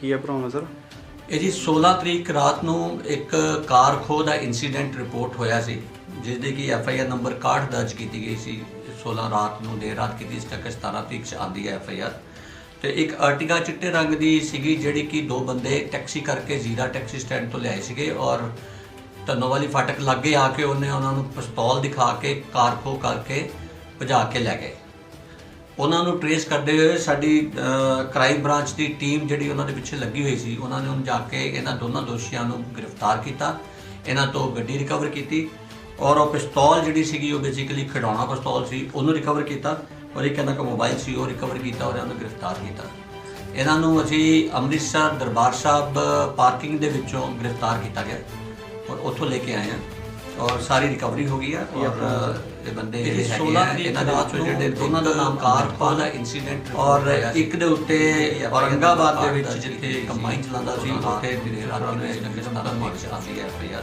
ਕੀ ਹੈ ਭਰਾਉਣਾ ਸਰ? ਇਹ ਜੀ 16 ਤਰੀਕ ਰਾਤ ਨੂੰ ਇੱਕ ਕਾਰ ਖੋਹ ਦਾ ਇਨਸੀਡੈਂਟ ਰਿਪੋਰਟ ਹੋਇਆ ਸੀ ਜਿਸ ਦੇ ਕਿ ਐਫ ਆਈ ਆਰ ਨੰਬਰ 61 ਦਰਜ ਕੀਤੀ ਗਈ ਸੀ 16 ਰਾਤ ਨੂੰ ਦੇਰ ਰਾਤ ਕੀਤੀ ਇਸ ਤੱਕ 17 ਤਰੀਕ ਚ ਆਂਦੀ ਹੈ ਐਫ ਆਈ ਆਰ ਤੇ ਇੱਕ ਅਰਟਿਗਾ ਚਿੱਟੇ ਰੰਗ ਦੀ ਸੀਗੀ, ਜਿਹੜੀ ਕਿ ਦੋ ਬੰਦੇ ਟੈਕਸੀ ਕਰਕੇ ਜ਼ੀਰਾ ਟੈਕਸੀ ਸਟੈਂਡ ਤੋਂ ਲਿਆਏ ਸੀਗੇ ਔਰ ਧੰਨੋ ਵਾਲੀ ਫਾਟਕ ਲਾਗੇ ਆ ਕੇ ਉਹਨੇ ਉਹਨਾਂ ਨੂੰ ਪਿਸਤੌਲ ਦਿਖਾ ਕੇ ਕਾਰ ਖੋਹ ਕਰਕੇ ਭਜਾ ਕੇ ਲੈ ਗਏ। ਉਹਨਾਂ ਨੂੰ ਟਰੇਸ ਕਰਦੇ ਹੋਏ ਸਾਡੀ ਕ੍ਰਾਈਮ ਬ੍ਰਾਂਚ ਦੀ ਟੀਮ ਜਿਹੜੀ ਉਹਨਾਂ ਦੇ ਪਿੱਛੇ ਲੱਗੀ ਹੋਈ ਸੀ, ਉਹਨਾਂ ਨੇ ਉਹਨੂੰ ਜਾ ਕੇ ਇਹਨਾਂ ਦੋਨਾਂ ਦੋਸ਼ੀਆਂ ਨੂੰ ਗ੍ਰਿਫਤਾਰ ਕੀਤਾ, ਇਹਨਾਂ ਤੋਂ ਗੱਡੀ ਰਿਕਵਰ ਕੀਤੀ ਔਰ ਉਹ ਪਿਸਤੌਲ ਜਿਹੜੀ ਸੀਗੀ ਉਹ ਬੇਸਿਕਲੀ ਖਿਡੌਣਾ ਪਿਸਤੌਲ ਸੀ, ਉਹਨੂੰ ਰਿਕਵਰ ਕੀਤਾ ਔਰ ਇੱਕ ਇਹਨਾਂ ਕੋਲ ਮੋਬਾਈਲ ਸੀ, ਉਹ ਰਿਕਵਰ ਕੀਤਾ ਔਰ ਇਹਨੂੰ ਗ੍ਰਿਫਤਾਰ ਕੀਤਾ। ਇਹਨਾਂ ਨੂੰ ਅਸੀਂ ਅੰਮ੍ਰਿਤਸਰ ਦਰਬਾਰ ਸਾਹਿਬ ਪਾਰਕਿੰਗ ਦੇ ਵਿੱਚੋਂ ਗ੍ਰਿਫਤਾਰ ਕੀਤਾ ਗਿਆ ਔਰ ਉੱਥੋਂ ਲੈ ਕੇ ਆਏ ਹਾਂ। ਔਰ ਸਾਰੀ ਰਿਕਵਰੀ ਹੋ ਗਈ ਹੈ ਔਰ ਇਹ ਬੰਦੇ ਜਿਹੜੇ ਹੈਗੇ ਆ ਇਹਨਾਂ ਦੇ ਵਿੱਚੋਂ ਜਿਹੜੇ ਦੋਨਾਂ ਦਾ ਨਾਮ ਕਾਰਪਾ ਦਾ ਇਨਸੀਡੈਂਟ ਔਰ ਇੱਕ ਦੇ ਉੱਤੇ ਔਰੰਗਾਬਾਦ ਦੇ ਵਿੱਚ ਜਿੱਥੇ ਕੰਬਾਈਨ ਚਲਾਉਂਦਾ ਸੀ ਉੱਥੇ ਰਾਤ ਨੂੰ ਇਸ ਨੰਗੇ ਦਾ ਮਾਰਚ ਆਉਂਦੀ ਹੈ। F I R.